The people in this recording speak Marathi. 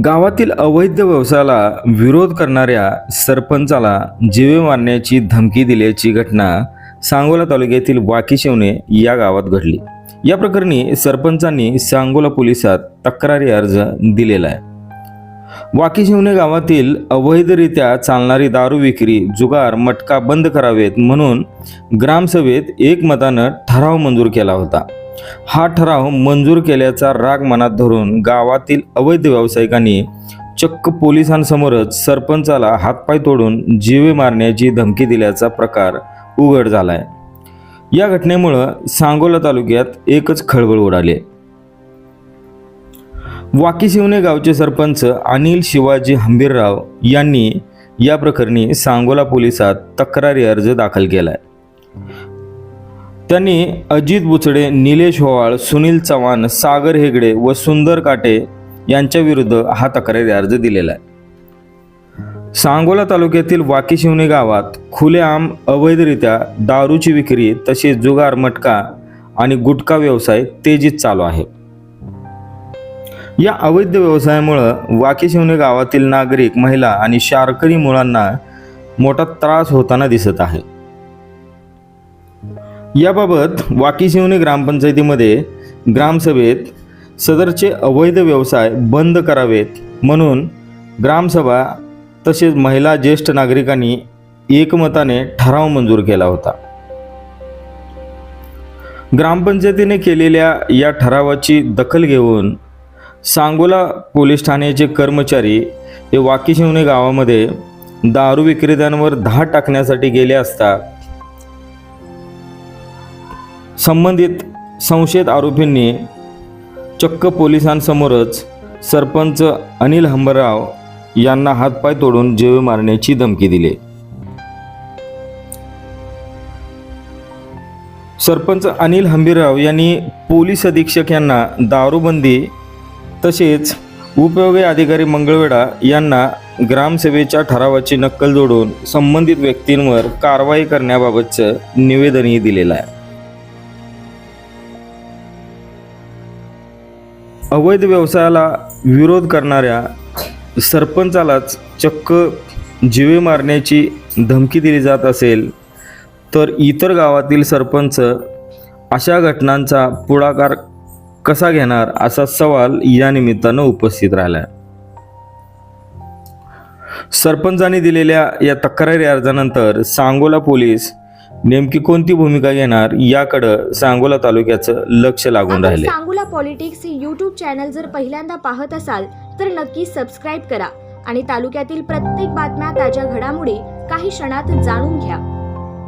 गावातील अवैध व्यवसायाला विरोध करणाऱ्या सरपंचाला जीवे मारण्याची धमकी दिल्याची घटना सांगोला तालुक्यातील वाकीशिवणे या गावात घडली. या प्रकरणी सरपंचांनी सांगोला पोलिसात तक्रारी अर्ज दिलेला आहे. वाकीशिवणे गावातील अवैधरित्या चालणारी दारू विक्री जुगार मटका बंद करावेत म्हणून ग्रामसभेत एकमतानं ठराव मंजूर केला होता. हा ठराव मंजूर केल्याचा राग मनात धरून गावातील अवैध व्यावसायिकांनी चक्क पोलिसांसमोरच सरपंचाला हातपाय तोडून जीवे मारण्याची धमकी दिल्याचा प्रकार उघड झालाय. या घटनेमुळं सांगोला तालुक्यात एकच खळबळ उडाली. वाकीशिवणे गावचे सरपंच अनिल शिवाजी हंबीरराव यांनी या प्रकरणी सांगोला पोलिसात तक्रारी अर्ज दाखल केलाय. त्यांनी अजित बुचडे निलेश होवाळ सुनील चव्हाण सागर हेगडे व सुंदर काटे यांच्या विरुद्ध हा तक्रारी अर्ज दिलेला आहे. सांगोला तालुक्यातील वाकीशिवणे गावात खुलेआम अवैधरित्या दारूची विक्री तसेच जुगार मटका आणि गुटखा व्यवसाय तेजीत चालू आहे. या अवैध व्यवसायामुळं वाकीशिवणे गावातील नागरिक महिला आणि शारकरी मुलांना मोठा त्रास होताना दिसत आहे. याबाबत वाकीशिवणी ग्रामपंचायतीमध्ये ग्रामसभेत सदरचे अवैध व्यवसाय बंद करावेत म्हणून ग्रामसभा तसेच महिला ज्येष्ठ नागरिकांनी एकमताने ठराव मंजूर केला होता. ग्रामपंचायतीने केलेल्या या ठरावाची दखल घेऊन सांगोला पोलीस ठाण्याचे कर्मचारी हे वाकीशिवणे गावामध्ये दारू विक्रेत्यांवर धाड टाकण्यासाठी गेले असता संबंधित संशयित आरोपींनी चक्क पोलिसांसमोरच सरपंच अनिल हंबरराव यांना हातपाय तोडून जीवे मारण्याची धमकी दिली. सरपंच अनिल हंबीरराव यांनी पोलीस अधीक्षक यांना दारूबंदी तसेच उपयोगी अधिकारी मंगळवेढा यांना ग्रामसभेच्या ठरावाची नक्कल जोडून संबंधित व्यक्तींवर कारवाई करण्याबाबतचं निवेदनही दिलेलं आहे. अवैध व्यवसायाला विरोध करणाऱ्या सरपंचालाच चक्क जीवे मारण्याची धमकी दिली जात असेल तर इतर गावातील सरपंच अशा घटनांचा पुढाकार कसा घेणार असा सवाल या निमित्तानं उपस्थित राहिला आहे सरपंचांनी दिलेल्या या तक्रारी अर्जानंतर सांगोला पोलीस नेमकी कोणती भूमिका घेणार याकडं सांगोला तालुक्याचं लक्ष लागून राहिले. सांगोला पॉलिटिक्स हे यूट्यूब चॅनल जर पहिल्यांदा पाहत असाल तर नक्की सबस्क्राईब करा आणि तालुक्यातील प्रत्येक बातम्या ताज्या घडामोडी काही क्षणात जाणून घ्या.